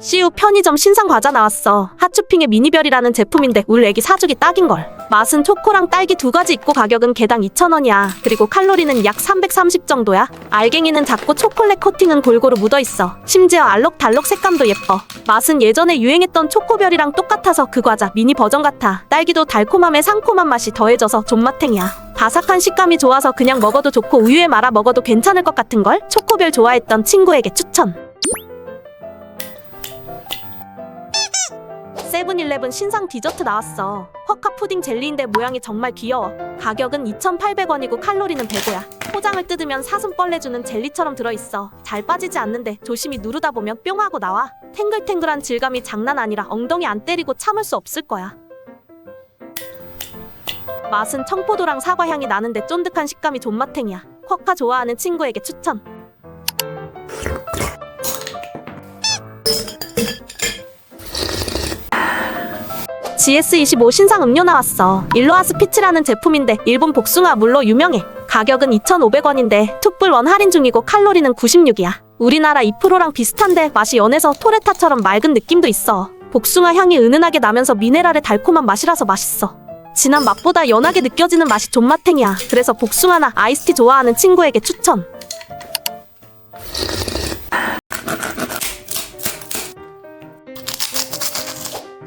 CU 편의점 신상 과자 나왔어. 핫추핑의 미니별이라는 제품인데 울 애기 사주기 딱인걸. 맛은 초코랑 딸기 두 가지 있고 가격은 개당 2,000원이야. 그리고 칼로리는 약 330 정도야. 알갱이는 작고 초콜릿 코팅은 골고루 묻어있어. 심지어 알록달록 색감도 예뻐. 맛은 예전에 유행했던 초코별이랑 똑같아서 그 과자 미니 버전 같아. 딸기도 달콤함에 상콤한 맛이 더해져서 존맛탱이야. 바삭한 식감이 좋아서 그냥 먹어도 좋고 우유에 말아 먹어도 괜찮을 것 같은걸? 초코별 좋아했던 친구에게 추천. 세븐일레븐 신상 디저트 나왔어. 허카 푸딩 젤리인데 모양이 정말 귀여워. 가격은 2,800원이고 칼로리는 105야. 포장을 뜯으면 사슴벌레 주는 젤리처럼 들어있어. 잘 빠지지 않는데 조심히 누르다 보면 뿅 하고 나와. 탱글탱글한 질감이 장난 아니라 엉덩이 안 때리고 참을 수 없을 거야. 맛은 청포도랑 사과 향이 나는데 쫀득한 식감이 존맛탱이야. 쿼카 좋아하는 친구에게 추천. GS25 신상 음료 나왔어. 일로아 스 피치라는 제품인데 일본 복숭아 물로 유명해. 가격은 2,500원인데 툭불원 할인 중이고 칼로리는 96이야. 우리나라 2%랑 비슷한데 맛이 연해서 토레타처럼 맑은 느낌도 있어. 복숭아 향이 은은하게 나면서 미네랄의 달콤한 맛이라서 맛있어. 진한 맛보다 연하게 느껴지는 맛이 존맛탱이야. 그래서 복숭아나 아이스티 좋아하는 친구에게 추천.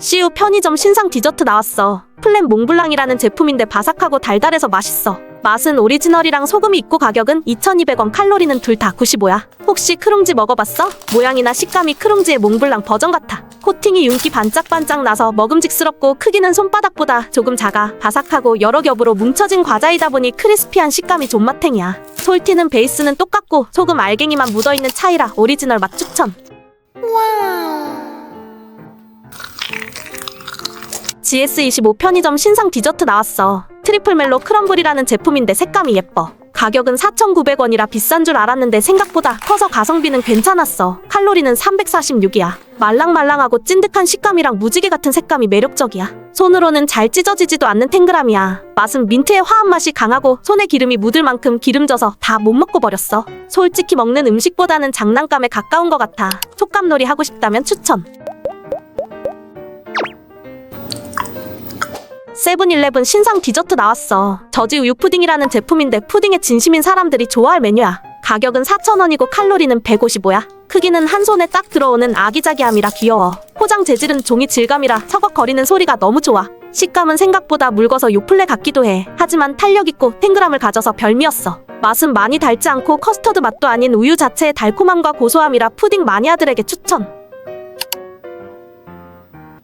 CU 편의점 신상 디저트 나왔어. 플랜 몽블랑이라는 제품인데 바삭하고 달달해서 맛있어. 맛은 오리지널이랑 소금이 있고 가격은 2,200원, 칼로리는 둘 다 95야. 혹시 크룽지 먹어봤어? 모양이나 식감이 크룽지의 몽블랑 버전 같아. 코팅이 윤기 반짝반짝 나서 먹음직스럽고 크기는 손바닥보다 조금 작아. 바삭하고 여러 겹으로 뭉쳐진 과자이다 보니 크리스피한 식감이 존맛탱이야. 솔티는 베이스는 똑같고 소금 알갱이만 묻어있는 차이라 오리지널 맛 추천. GS25 편의점 신상 디저트 나왔어. 트리플 멜로 크럼블이라는 제품인데 색감이 예뻐. 가격은 4,900원이라 비싼 줄 알았는데 생각보다 커서 가성비는 괜찮았어. 칼로리는 346이야. 말랑말랑하고 찐득한 식감이랑 무지개 같은 색감이 매력적이야. 손으로는 잘 찢어지지도 않는 탱글함이야. 맛은 민트의 화한 맛이 강하고 손에 기름이 묻을 만큼 기름져서 다 못 먹고 버렸어. 솔직히 먹는 음식보다는 장난감에 가까운 것 같아. 촉감놀이 하고 싶다면 추천. 세븐일레븐 신상 디저트 나왔어. 저지 우유 푸딩이라는 제품인데 푸딩에 진심인 사람들이 좋아할 메뉴야. 가격은 4,000원이고 칼로리는 155야. 크기는 한 손에 딱 들어오는 아기자기함이라 귀여워. 포장 재질은 종이 질감이라 서걱거리는 소리가 너무 좋아. 식감은 생각보다 묽어서 요플레 같기도 해. 하지만 탄력 있고 탱글함을 가져서 별미였어. 맛은 많이 달지 않고 커스터드 맛도 아닌 우유 자체의 달콤함과 고소함이라 푸딩 마니아들에게 추천.